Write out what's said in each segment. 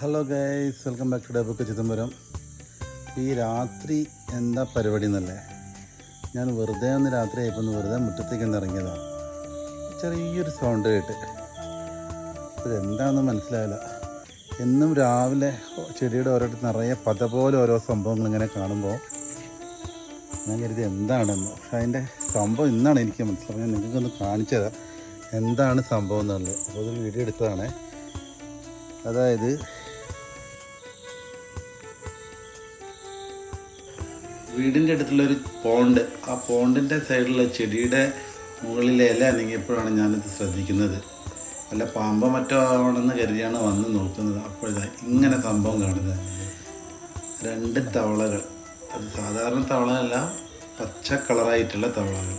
Hello guys welcome back to ഡബുക്ക് Chidambaram ഈ രാത്രി എന്താ പരിപാടി എന്നല്ലേ? ഞാൻ വെറുതെ ഒന്ന് രാത്രി ആയപ്പോൾ ഒന്ന് വെറുതെ മുറ്റത്തേക്ക് ഒന്ന് ഇറങ്ങിയതാണ് ചെറിയൊരു സൗണ്ട് കേട്ട്. ഇതെന്താണെന്ന് മനസ്സിലായില്ല. എന്നും രാവിലെ ചെടിയുടെ ഓരോരുത്തർ നിറയെ പത പോലെ ഓരോ സംഭവങ്ങൾ ഇങ്ങനെ കാണുമ്പോൾ ഞാൻ കരുതി എന്താണെന്ന്. പക്ഷെ അതിന്റെ സംഭവം ഇന്നാണ് എനിക്ക് മനസ്സിലാവുക ഞാൻ നിങ്ങൾക്കൊന്ന് കാണിച്ചത് എന്താണ് സംഭവം എന്നുള്ളത്. അപ്പോൾ ഒരു വീഡിയോ എടുത്തതാണേ. അതായത് വീടിന്റെ അടുത്തുള്ളൊരു പോണ്ട്. ആ പോണ്ടിന്റെ സൈഡിലുള്ള ചെടിയുടെ മുകളിലെ ഇല അനങ്ങിയപ്പോഴാണ് ഞാനിത് ശ്രദ്ധിക്കുന്നത്. വല്ല പാമ്പോ മറ്റോ ആവണമെന്ന് കരുതിയാണ് വന്ന് നോക്കുന്നത്. അപ്പോഴാ ഇങ്ങനെ സംഭവം കാണുന്നത്. രണ്ട് തവളകൾ. അത് സാധാരണ തവളയല്ല പച്ച കളറായിട്ടുള്ള തവളകൾ.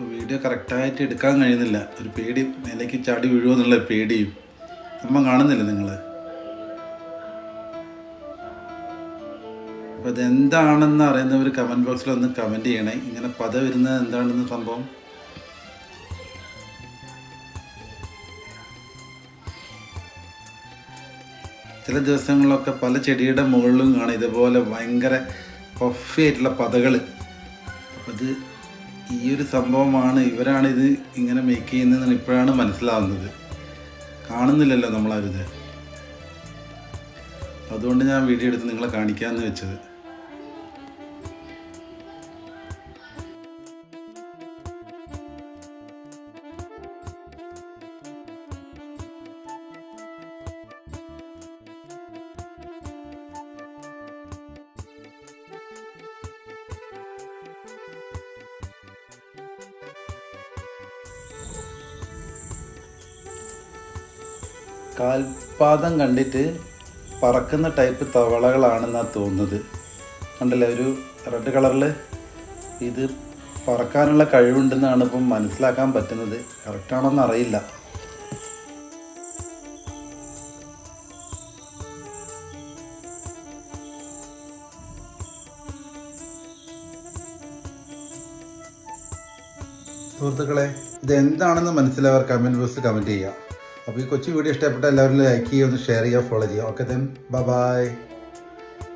വീഡിയോ കറക്റ്റായിട്ട് എടുക്കാൻ കഴിയുന്നില്ല. ഒരു പേടി നിലയ്ക്ക് ചാടി വീഴുമോ എന്നുള്ള പേടിയും സംഭവം കാണുന്നില്ല നിങ്ങൾ അപ്പോൾ ഇതെന്താണെന്ന് അറിയുന്നവർ കമന്റ് ബോക്സിൽ ഒന്ന് കമന്റ് ചെയ്യണേ. ഇങ്ങനെ പത വരുന്നത് എന്താണെന്ന് സംഭവം? ചില ദിവസങ്ങളിലൊക്കെ പല ചെടിയുടെ മുകളിലും കാണാം. ഇതുപോലെ ഭയങ്കര പഫി ആയിട്ടുള്ള പതകൾ അപ്പോൾ ഇത് ഈ ഒരു സംഭവമാണ്. ഇവരാണിത് ഇങ്ങനെ മേക്ക് ചെയ്യുന്നതെന്ന് ഇപ്പോഴാണ് മനസ്സിലാവുന്നത്. കാണുന്നില്ലല്ലോ നമ്മളാരിത് അതുകൊണ്ട് ഞാൻ വീഡിയോ എടുത്ത് നിങ്ങളെ കാണിക്കാമെന്ന് വെച്ചത്. കാൽപാദം കണ്ടിട്ട് പറക്കുന്ന ടൈപ്പ് തവളകളാണെന്നാണ് തോന്നുന്നത്. കണ്ടല്ലേ ഒരു റെഡ് കളറിൽ ഇത് പറക്കാനുള്ള കഴിവുണ്ടെന്നാണ് ഇപ്പം മനസ്സിലാക്കാൻ പറ്റുന്നത്. കറക്റ്റാണോന്ന് അറിയില്ല. സുഹൃത്തുക്കളെ ഇത് എന്താണെന്ന് മനസ്സിലായവർ കമന്റ് ബോക്സിൽ കമന്റ് ചെയ്യുക അപ്പോൾ ഈ കൊച്ചു വീഡിയോ ഇഷ്ടപ്പെട്ട എല്ലാവരും ലൈക്ക് ചെയ്യുക ഒന്ന് ഷെയർ ചെയ്യുക ഫോളോ ചെയ്യുക ഓക്കെ ദെൻ ബൈ